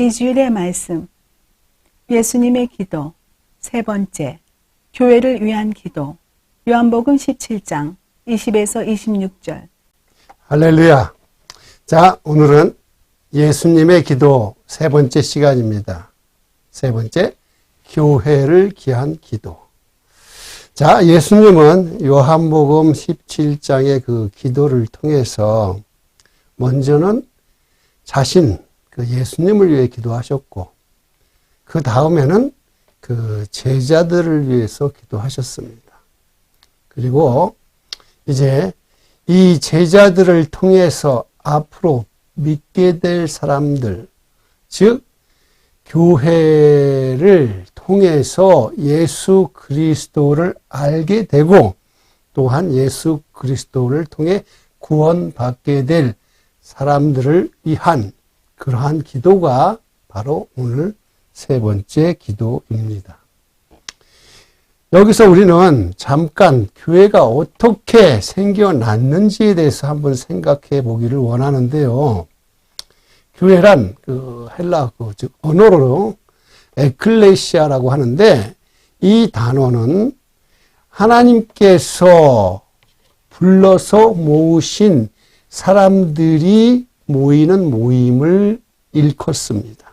이주일의 말씀. 예수님의 기도. 세 번째. 교회를 위한 기도. 요한복음 17장 20에서 26절. 할렐루야. 자, 오늘은 예수님의 기도 세 번째 시간입니다. 세 번째, 교회를 기한 기도. 자, 예수님은 요한복음 17장의 그 기도를 통해서 먼저는 자신, 그 예수님을 위해 기도하셨고, 그 다음에는 그 제자들을 위해서 기도하셨습니다. 그리고 이제 이 제자들을 통해서 앞으로 믿게 될 사람들, 즉, 교회를 통해서 예수 그리스도를 알게 되고 또한 예수 그리스도를 통해 구원받게 될 사람들을 위한 그러한 기도가 바로 오늘 세 번째 기도입니다. 여기서 우리는 잠깐 교회가 어떻게 생겨났는지에 대해서 한번 생각해 보기를 원하는데요. 교회란 그 헬라 그 즉 언어로 에클레시아라고 하는데 이 단어는 하나님께서 불러서 모으신 사람들이 모이는 모임을 일컫습니다.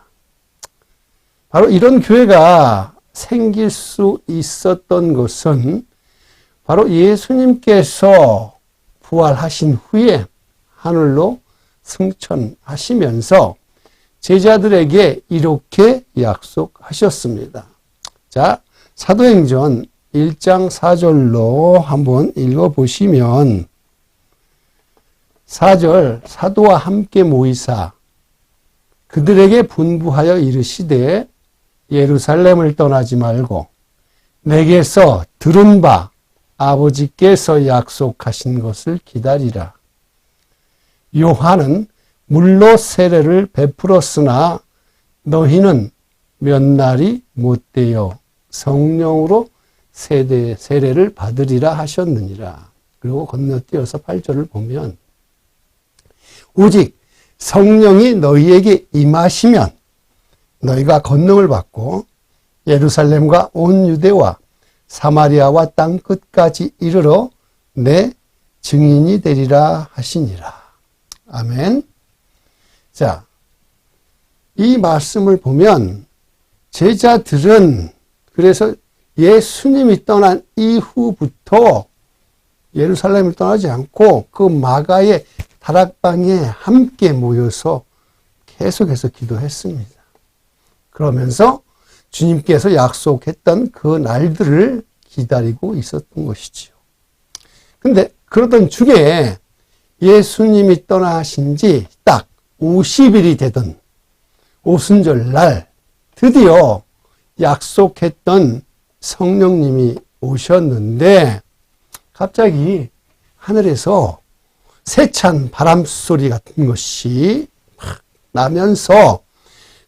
바로 이런 교회가 생길 수 있었던 것은 바로 예수님께서 부활하신 후에 하늘로 승천하시면서 제자들에게 이렇게 약속하셨습니다. 자, 사도행전 1장 4절로 한번 읽어보시면 4절 사도와 함께 모이사 그들에게 분부하여 이르시되 예루살렘을 떠나지 말고 내게서 들은 바 아버지께서 약속하신 것을 기다리라. 요한은 물로 세례를 베풀었으나 너희는 몇 날이 못 되어 성령으로 세대, 세례를 받으리라 하셨느니라. 그리고 건너뛰어서 8절을 보면 오직 성령이 너희에게 임하시면 너희가 권능을 받고 예루살렘과 온 유대와 사마리아와 땅 끝까지 이르러 내 증인이 되리라 하시니라. 아멘. 자, 이 말씀을 보면 제자들은 그래서 예수님이 떠난 이후부터 예루살렘을 떠나지 않고 그 마가의 다락방에 함께 모여서 계속해서 기도했습니다. 그러면서 주님께서 약속했던 그 날들을 기다리고 있었던 것이지요. 근데 그러던 중에 예수님이 떠나신 지 딱 50일이 되던 오순절 날 드디어 약속했던 성령님이 오셨는데 갑자기 하늘에서 세찬 바람 소리 같은 것이 막 나면서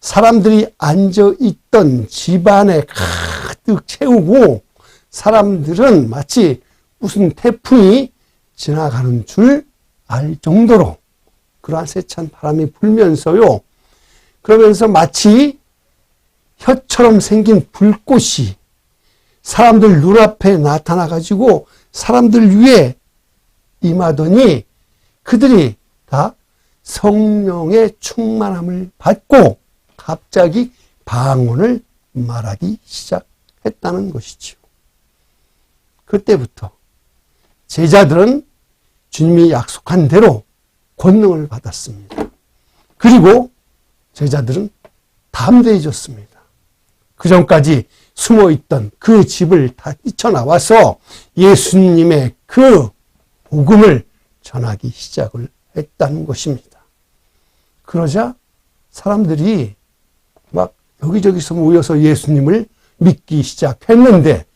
사람들이 앉아 있던 집안에 가득 채우고 사람들은 마치 무슨 태풍이 지나가는 줄 알 정도로 그러한 세찬 바람이 불면서요. 그러면서 마치 혀처럼 생긴 불꽃이 사람들 눈앞에 나타나 가지고 사람들 위에 임하더니 그들이 다 성령의 충만함을 받고 갑자기 방언을 말하기 시작했다는 것이지요. 그때부터 제자들은 주님이 약속한 대로 권능을 받았습니다. 그리고 제자들은 담대해졌습니다. 그 전까지 숨어 있던 그 집을 다 뛰쳐나와서 예수님의 그 복음을 전하기 시작을 했다는 것입니다. 그러자 사람들이 막 여기저기서 모여서 예수님을 믿기 시작했는데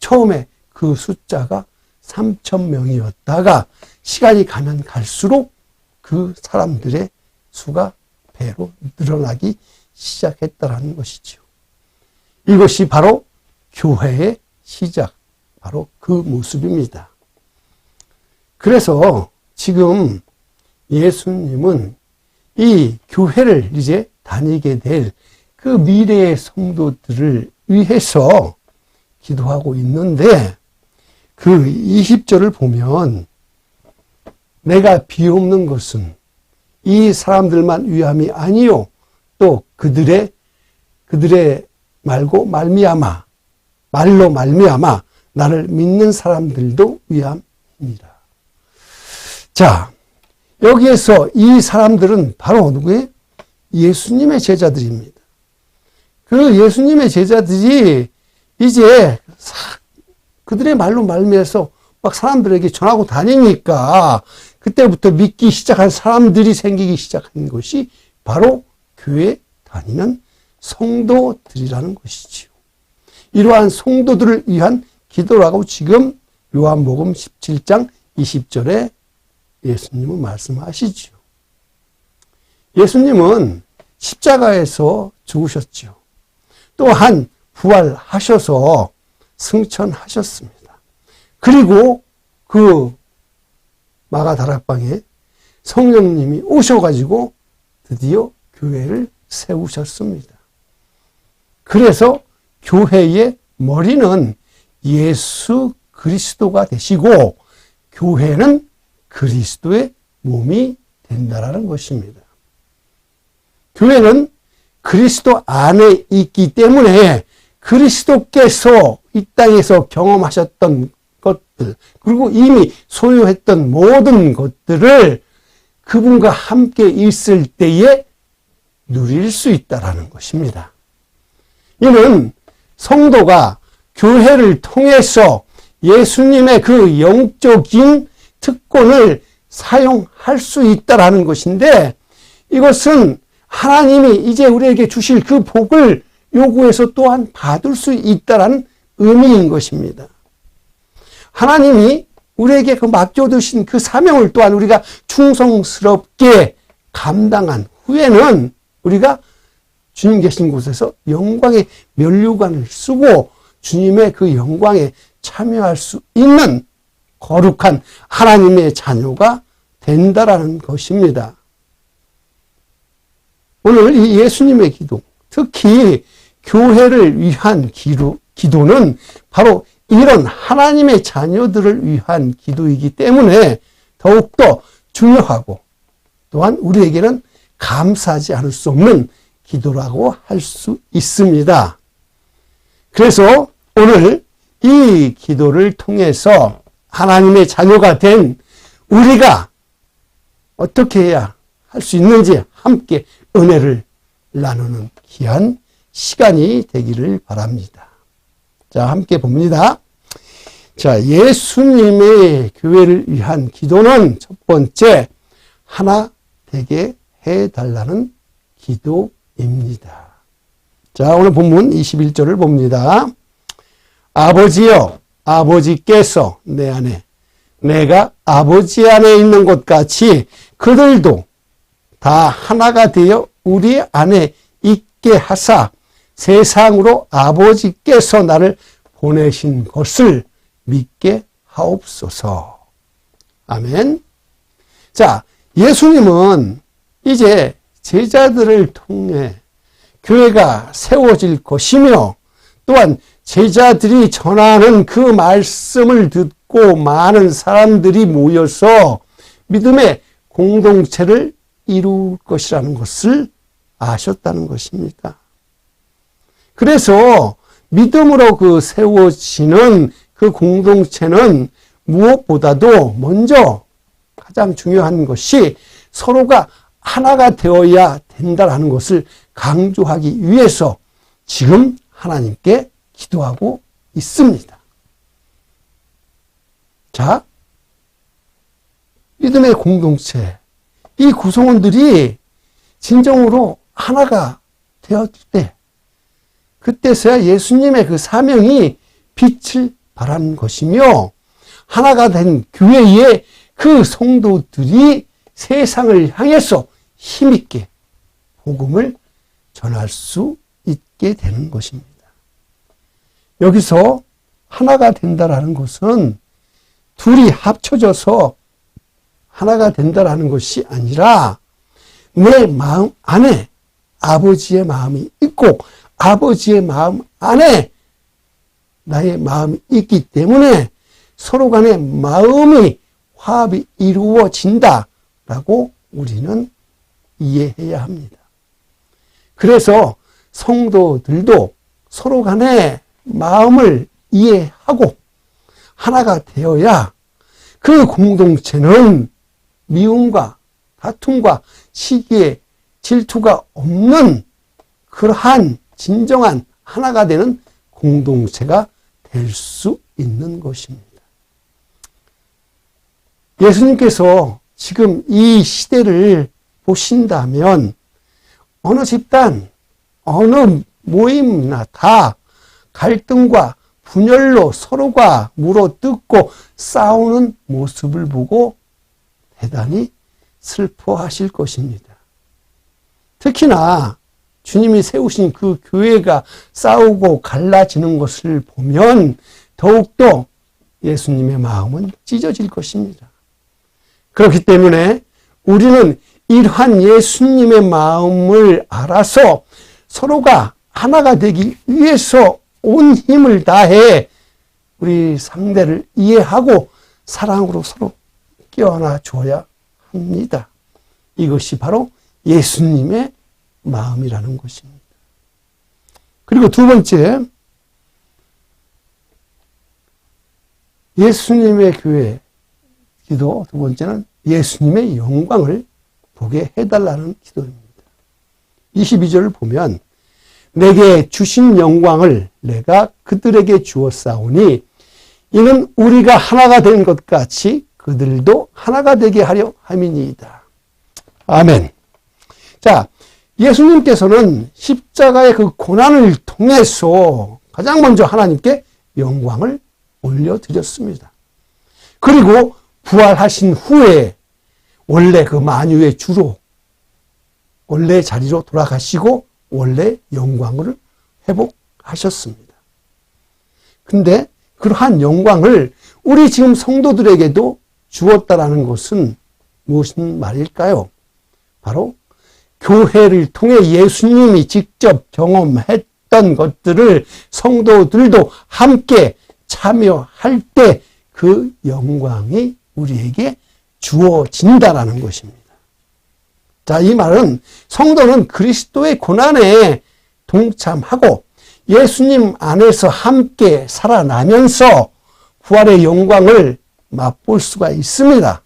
처음에 그 숫자가 3천 명이었다가 시간이 가면 갈수록 그 사람들의 수가 배로 늘어나기 시작했다라는 것이지요. 이것이 바로 교회의 시작, 바로 그 모습입니다. 그래서 지금 예수님은 이 교회를 이제 다니게 될 그 미래의 성도들을 위해서 기도하고 있는데 그 20절을 보면 내가 비옵는 것은 이 사람들만 위함이 아니요 또 그들의 그들의 말고 말미암아 말로 말미암아 나를 믿는 사람들도 위함이니라. 자, 여기에서 이 사람들은 바로 누구의 예수님의 제자들입니다. 그 예수님의 제자들이 이제 사- 그들의 말로 말미해서 막 사람들에게 전하고 다니니까 그때부터 믿기 시작한 사람들이 생기기 시작한 것이 바로 교회 다니는 성도들이라는 것이지요. 이러한 성도들을 위한 기도라고 지금 요한복음 17장 20절에 예수님은 말씀하시죠. 예수님은 십자가에서 죽으셨죠. 또한 부활하셔서 승천하셨습니다. 그리고 그 마가 다락방에 성령님이 오셔가지고 드디어 교회를 세우셨습니다. 그래서 교회의 머리는 예수 그리스도가 되시고 교회는 그리스도의 몸이 된다라는 것입니다. 교회는 그리스도 안에 있기 때문에 그리스도께서 이 땅에서 경험하셨던 것들, 그리고 이미 소유했던 모든 것들을 그분과 함께 있을 때에 누릴 수 있다라는 것입니다. 이는 성도가 교회를 통해서 예수님의 그 영적인 특권을 사용할 수 있다라는 것인데 이것은 하나님이 이제 우리에게 주실 그 복을 요구해서 또한 받을 수 있다라는 의미인 것입니다. 하나님이 우리에게 그 맡겨두신 그 사명을 또한 우리가 충성스럽게 감당한 후에는 우리가 주님 계신 곳에서 영광의 면류관을 쓰고 주님의 그 영광에 참여할 수 있는 거룩한 하나님의 자녀가 된다라는 것입니다. 오늘 이 예수님의 기도, 특히 교회를 위한 기도, 기도는 바로 이런 하나님의 자녀들을 위한 기도이기 때문에 더욱더 중요하고 또한 우리에게는 감사하지 않을 수 없는 기도라고 할 수 있습니다. 그래서 오늘 이 기도를 통해서 하나님의 자녀가 된 우리가 어떻게 해야 할 수 있는지 함께 은혜를 나누는 귀한 시간이 되기를 바랍니다. 자, 함께 봅니다. 자, 예수님의 교회를 위한 기도는 첫 번째, 하나 되게 해달라는 기도입니다. 자, 오늘 본문 21절을 봅니다. 아버지여, 아버지께서 내 안에, 내가 아버지 안에 있는 것 같이 그들도 다 하나가 되어 우리 안에 있게 하사 세상으로 아버지께서 나를 보내신 것을 믿게 하옵소서. 아멘. 자, 예수님은 이제 제자들을 통해 교회가 세워질 것이며 또한 제자들이 전하는 그 말씀을 듣고 많은 사람들이 모여서 믿음의 공동체를 이룰 것이라는 것을 아셨다는 것입니다. 그래서 믿음으로 그 세워지는 그 공동체는 무엇보다도 먼저 가장 중요한 것이 서로가 하나가 되어야 된다라는 것을 강조하기 위해서 지금 하나님께 기도하고 있습니다. 자, 믿음의 공동체, 이 구성원들이 진정으로 하나가 되었을 때, 그때서야 예수님의 그 사명이 빛을 발한 것이며, 하나가 된 교회의 그 성도들이 세상을 향해서 힘있게 복음을 전할 수 있게 되는 것입니다. 여기서 하나가 된다라는 것은 둘이 합쳐져서 하나가 된다라는 것이 아니라 내 마음 안에 아버지의 마음이 있고 아버지의 마음 안에 나의 마음이 있기 때문에 서로 간의 마음이 화합이 이루어진다라고 우리는 이해해야 합니다. 그래서 성도들도 서로 간의 마음을 이해하고 하나가 되어야 그 공동체는 미움과 다툼과 시기에 질투가 없는 그러한 진정한 하나가 되는 공동체가 될 수 있는 것입니다. 예수님께서 지금 이 시대를 보신다면 어느 집단, 어느 모임이나 다 갈등과 분열로 서로가 물어뜯고 싸우는 모습을 보고 대단히 슬퍼하실 것입니다. 특히나 주님이 세우신 그 교회가 싸우고 갈라지는 것을 보면 더욱더 예수님의 마음은 찢어질 것입니다. 그렇기 때문에 우리는 이러한 예수님의 마음을 알아서 서로가 하나가 되기 위해서 온 힘을 다해 우리 상대를 이해하고 사랑으로 서로 껴안아 줘야 합니다. 이것이 바로 예수님의 마음이라는 것입니다. 그리고 두 번째, 예수님의 교회 기도, 두 번째는 예수님의 영광을 보게 해달라는 기도입니다. 22절을 보면, 내게 주신 영광을 내가 그들에게 주었사오니, 이는 우리가 하나가 된 것 같이 그들도 하나가 되게 하려 함이니이다. 아멘. 자, 예수님께서는 십자가의 그 고난을 통해서 가장 먼저 하나님께 영광을 올려드렸습니다. 그리고 부활하신 후에 원래 그 만유의 주로 원래 자리로 돌아가시고 원래 영광을 회복하셨습니다. 근데 그러한 영광을 우리 지금 성도들에게도 주었다라는 것은 무슨 말일까요? 바로 교회를 통해 예수님이 직접 경험했던 것들을 성도들도 함께 참여할 때 그 영광이 우리에게 주어진다라는 것입니다. 자, 이 말은 성도는 그리스도의 고난에 동참하고 예수님 안에서 함께 살아나면서 부활의 영광을 맛볼 수가 있습니다.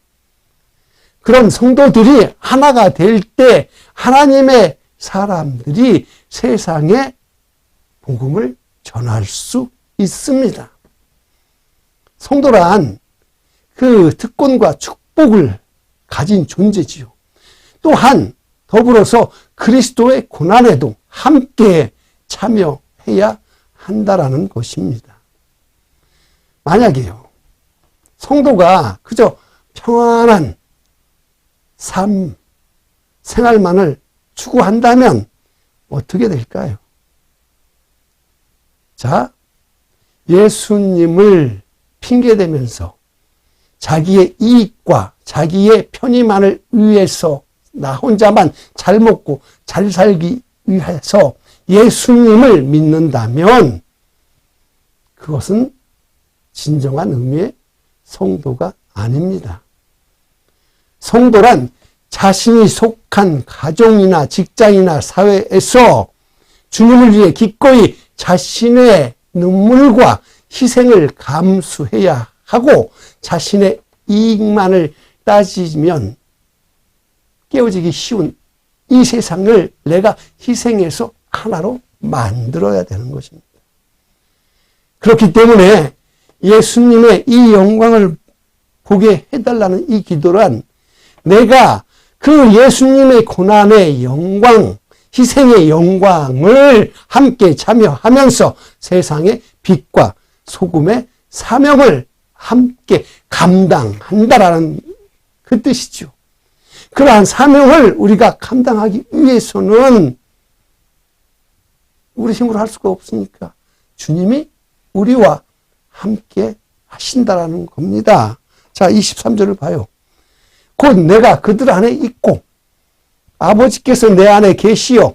그런 성도들이 하나가 될 때 하나님의 사람들이 세상에 복음을 전할 수 있습니다. 성도란 그 특권과 축복을 가진 존재지요. 또한 더불어서 그리스도의 고난에도 함께 참여해야 한다라는 것입니다. 만약에요, 성도가 그저 평안한 삶, 생활만을 추구한다면 어떻게 될까요? 자, 예수님을 핑계대면서 자기의 이익과 자기의 편의만을 위해서 나 혼자만 잘 먹고 잘 살기 위해서 예수님을 믿는다면 그것은 진정한 의미의 성도가 아닙니다. 성도란 자신이 속한 가정이나 직장이나 사회에서 주님을 위해 기꺼이 자신의 눈물과 희생을 감수해야 하고 자신의 이익만을 따지면 깨어지기 쉬운 이 세상을 내가 희생해서 하나로 만들어야 되는 것입니다. 그렇기 때문에 예수님의 이 영광을 보게 해달라는 이 기도란 내가 그 예수님의 고난의 영광, 희생의 영광을 함께 참여하면서 세상의 빛과 소금의 사명을 함께 감당한다라는 그 뜻이죠. 그러한 사명을 우리가 감당하기 위해서는 우리 힘으로 할 수가 없으니까 주님이 우리와 함께 하신다라는 겁니다. 자, 23절을 봐요. 곧 내가 그들 안에 있고 아버지께서 내 안에 계시어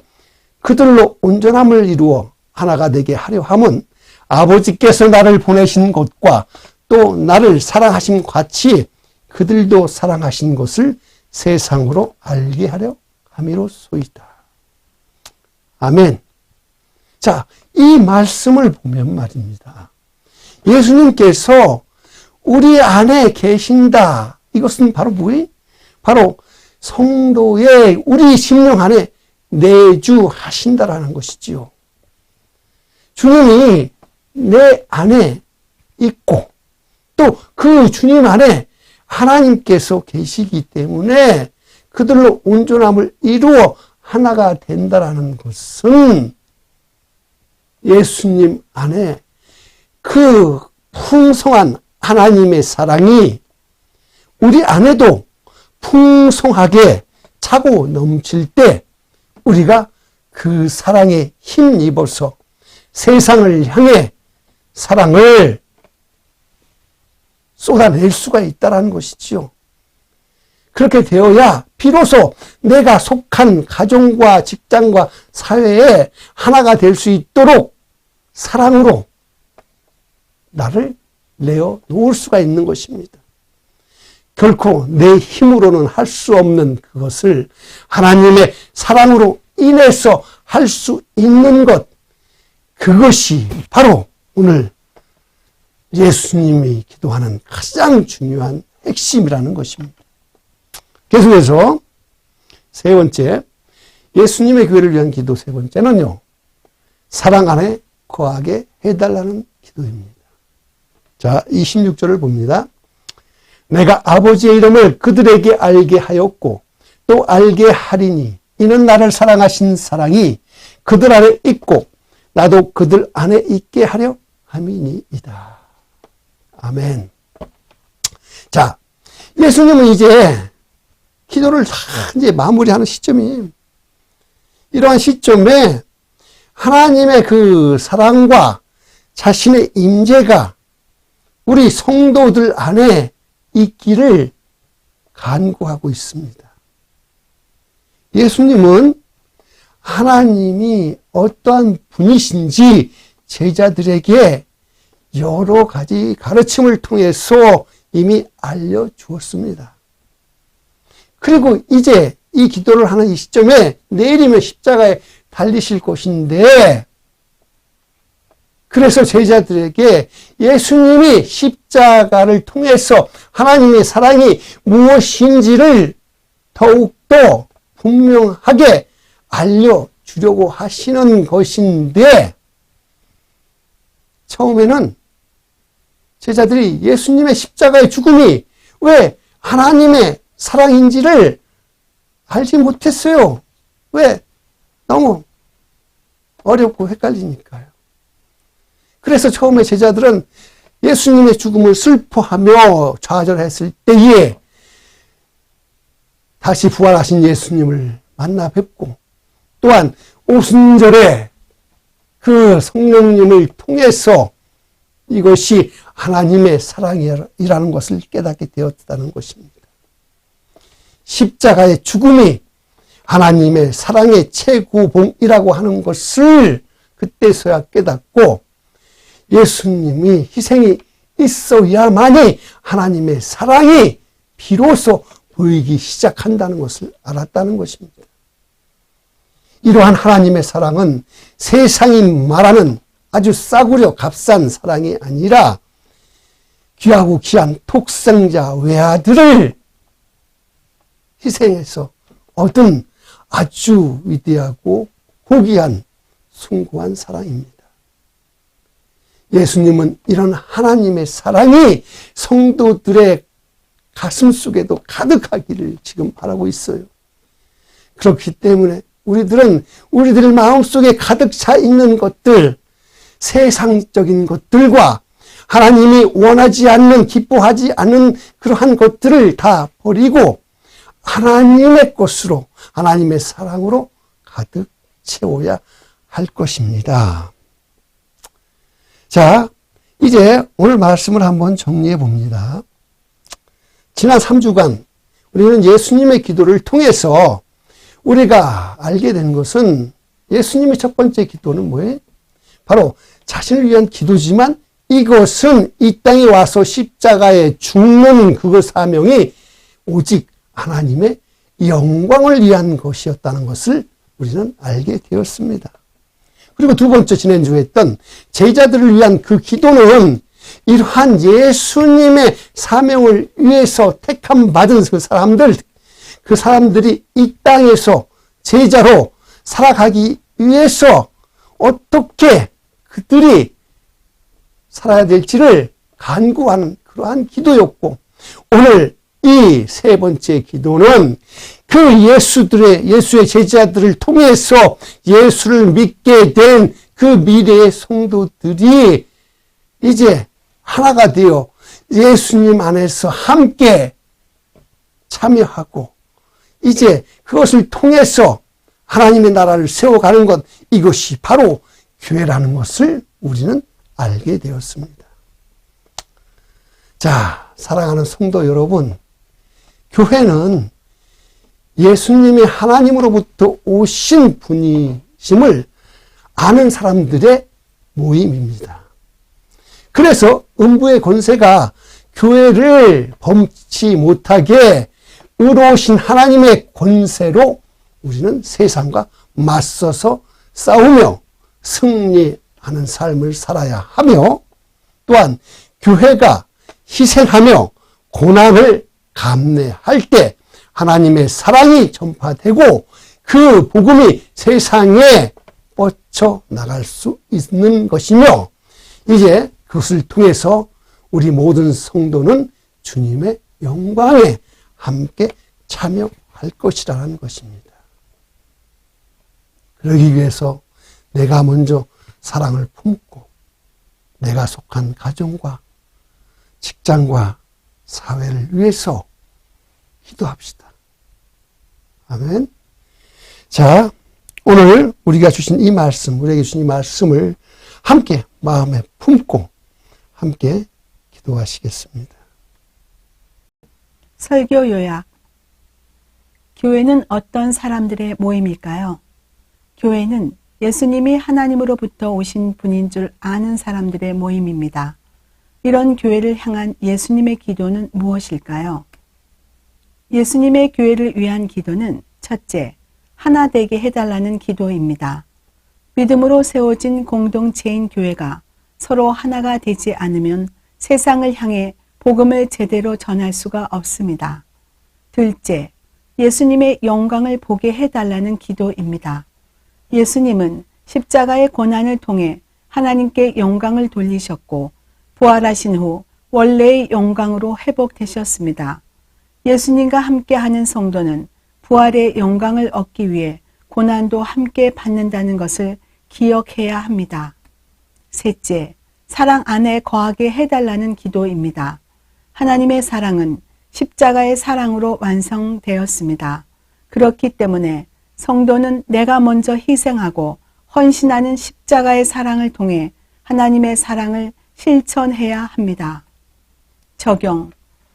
그들로 온전함을 이루어 하나가 되게 하려 함은 아버지께서 나를 보내신 것과 또 나를 사랑하신 같이 그들도 사랑하신 것을 세상으로 알게 하려 함이로소이다. 아멘. 자, 이 말씀을 보면 말입니다. 예수님께서 우리 안에 계신다. 이것은 바로 뭐예요? 바로 성도의 우리 심령 안에 내주하신다라는 것이지요. 주님이 내 안에 있고 또 그 주님 안에 하나님께서 계시기 때문에 그들로 온전함을 이루어 하나가 된다라는 것은 예수님 안에 그 풍성한 하나님의 사랑이 우리 안에도 풍성하게 차고 넘칠 때 우리가 그 사랑에 힘입어서 세상을 향해 사랑을 쏟아낼 수가 있다는 것이지요. 그렇게 되어야 비로소 내가 속한 가정과 직장과 사회에 하나가 될 수 있도록 사랑으로 나를 내어 놓을 수가 있는 것입니다. 결코 내 힘으로는 할 수 없는 그것을 하나님의 사랑으로 인해서 할 수 있는 것, 그것이 바로 오늘 예수님이 기도하는 가장 중요한 핵심이라는 것입니다. 계속해서 세 번째, 예수님의 교회를 위한 기도 세 번째는요, 사랑 안에 거하게 해달라는 기도입니다. 자, 26절을 봅니다. 내가 아버지의 이름을 그들에게 알게 하였고 또 알게 하리니 이는 나를 사랑하신 사랑이 그들 안에 있고 나도 그들 안에 있게 하려 함이니이다. 아멘. 자, 예수님은 이제 기도를 다 이제 마무리하는 시점이에요. 이러한 시점에 하나님의 그 사랑과 자신의 임재가 우리 성도들 안에 있기를 간구하고 있습니다. 예수님은 하나님이 어떠한 분이신지 제자들에게 여러 가지 가르침을 통해서 이미 알려주었습니다. 그리고 이제 이 기도를 하는 이 시점에 내일이면 십자가에 달리실 것인데 그래서 제자들에게 예수님이 십자가를 통해서 하나님의 사랑이 무엇인지를 더욱더 분명하게 알려주려고 하시는 것인데, 처음에는 제자들이 예수님의 십자가의 죽음이 왜 하나님의 사랑인지를 알지 못했어요. 왜? 너무 어렵고 헷갈리니까요. 그래서 처음에 제자들은 예수님의 죽음을 슬퍼하며 좌절했을 때에 다시 부활하신 예수님을 만나 뵙고 또한 오순절에 그 성령님을 통해서 이것이 하나님의 사랑이라는 것을 깨닫게 되었다는 것입니다. 십자가의 죽음이 하나님의 사랑의 최고봉이라고 하는 것을 그때서야 깨닫고 예수님이 희생이 있어야만이 하나님의 사랑이 비로소 보이기 시작한다는 것을 알았다는 것입니다. 이러한 하나님의 사랑은 세상이 말하는 아주 싸구려 값싼 사랑이 아니라 귀하고 귀한 독생자 외아들을 희생해서 얻은 아주 위대하고 고귀한 숭고한 사랑입니다. 예수님은 이런 하나님의 사랑이 성도들의 가슴 속에도 가득하기를 지금 바라고 있어요. 그렇기 때문에 우리들은 우리들 마음속에 가득 차 있는 것들, 세상적인 것들과 하나님이 원하지 않는, 기뻐하지 않는 그러한 것들을 다 버리고 하나님의 것으로, 하나님의 사랑으로 가득 채워야 할 것입니다. 자, 이제 오늘 말씀을 한번 정리해 봅니다. 지난 3주간 우리는 예수님의 기도를 통해서 우리가 알게 된 것은 예수님의 첫 번째 기도는 뭐예요? 바로 자신을 위한 기도지만 이것은 이 땅에 와서 십자가에 죽는 그 사명이 오직 하나님의 영광을 위한 것이었다는 것을 우리는 알게 되었습니다. 그리고 두 번째 지난주에 했던 제자들을 위한 그 기도는 이러한 예수님의 사명을 위해서 택함 받은 그 사람들, 그 사람들이 이 땅에서 제자로 살아가기 위해서 어떻게 그들이 살아야 될지를 간구하는 그러한 기도였고, 오늘 이 세 번째 기도는 그 예수들의, 예수의 제자들을 통해서 예수를 믿게 된 그 미래의 성도들이 이제 하나가 되어 예수님 안에서 함께 참여하고 이제 그것을 통해서 하나님의 나라를 세워가는 것 이것이 바로 교회라는 것을 우리는 알게 되었습니다. 자, 사랑하는 성도 여러분, 교회는 예수님이 하나님으로부터 오신 분이심을 아는 사람들의 모임입니다. 그래서 음부의 권세가 교회를 범치 못하게 의로우신 하나님의 권세로 우리는 세상과 맞서서 싸우며 승리 하는 삶을 살아야 하며 또한 교회가 희생하며 고난을 감내할 때 하나님의 사랑이 전파되고 그 복음이 세상에 뻗쳐 나갈 수 있는 것이며 이제 그것을 통해서 우리 모든 성도는 주님의 영광에 함께 참여할 것이라는 것입니다. 그러기 위해서 내가 먼저 사랑을 품고 내가 속한 가정과 직장과 사회를 위해서 기도합시다. 아멘. 자, 오늘 우리가 주신 이 말씀, 우리에게 주신 이 말씀을 함께 마음에 품고 함께 기도하시겠습니다. 설교 요약. 교회는 어떤 사람들의 모임일까요? 교회는 예수님이 하나님으로부터 오신 분인 줄 아는 사람들의 모임입니다. 이런 교회를 향한 예수님의 기도는 무엇일까요? 예수님의 교회를 위한 기도는 첫째, 하나 되게 해달라는 기도입니다. 믿음으로 세워진 공동체인 교회가 서로 하나가 되지 않으면 세상을 향해 복음을 제대로 전할 수가 없습니다. 둘째, 예수님의 영광을 보게 해달라는 기도입니다. 예수님은 십자가의 고난을 통해 하나님께 영광을 돌리셨고 부활하신 후 원래의 영광으로 회복되셨습니다. 예수님과 함께하는 성도는 부활의 영광을 얻기 위해 고난도 함께 받는다는 것을 기억해야 합니다. 셋째, 사랑 안에 거하게 해달라는 기도입니다. 하나님의 사랑은 십자가의 사랑으로 완성되었습니다. 그렇기 때문에 성도는 내가 먼저 희생하고 헌신하는 십자가의 사랑을 통해 하나님의 사랑을 실천해야 합니다. 적용.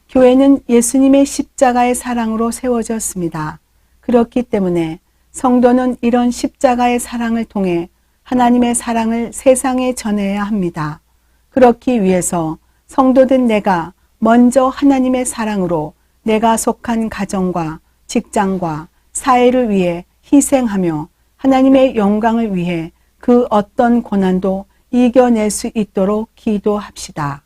교회는 예수님의 십자가의 사랑으로 세워졌습니다. 그렇기 때문에 성도는 이런 십자가의 사랑을 통해 하나님의 사랑을 세상에 전해야 합니다. 그렇기 위해서 성도된 내가 먼저 하나님의 사랑으로 내가 속한 가정과 직장과 사회를 위해 희생하며 하나님의 영광을 위해 그 어떤 고난도 이겨낼 수 있도록 기도합시다.